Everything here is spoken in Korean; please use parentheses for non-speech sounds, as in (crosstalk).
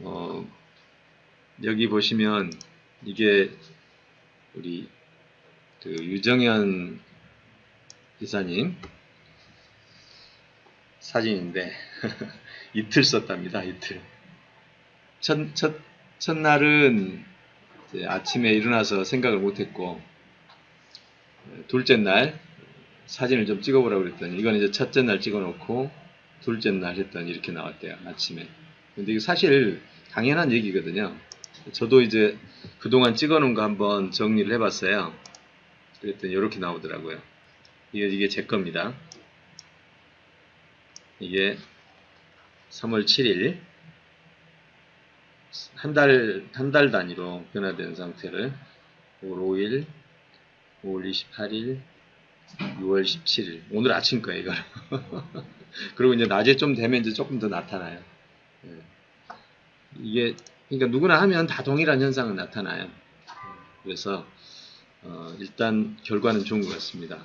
어, 여기 보시면 이게 우리 그 유정현 이사님 사진인데 (laughs) 이틀 썼답니다. 이틀. 첫, 첫, 첫날은 아침에 일어나서 생각을 못했고 둘째 날 사진을 좀 찍어보라고 그랬더니 이건 이제 첫째 날 찍어놓고 둘째 날 했더니 이렇게 나왔대요. 아침에. 근데 이게 사실 당연한 얘기거든요. 저도 이제 그동안 찍어놓은 거 한번 정리를 해봤어요. 그랬더니 이렇게 나오더라고요. 이게, 이게 제 겁니다. 이게 3월 7일 한 달, 한 달 단위로 변화된 상태를 5월 5일, 5월 28일, 6월 17일 오늘 아침 거예요 이거 그리고 이제 낮에 좀 되면 이제 조금 더 나타나요 예. 이게 그러니까 누구나 하면 다 동일한 현상은 나타나요. 그래서 어, 일단 결과는 좋은 것 같습니다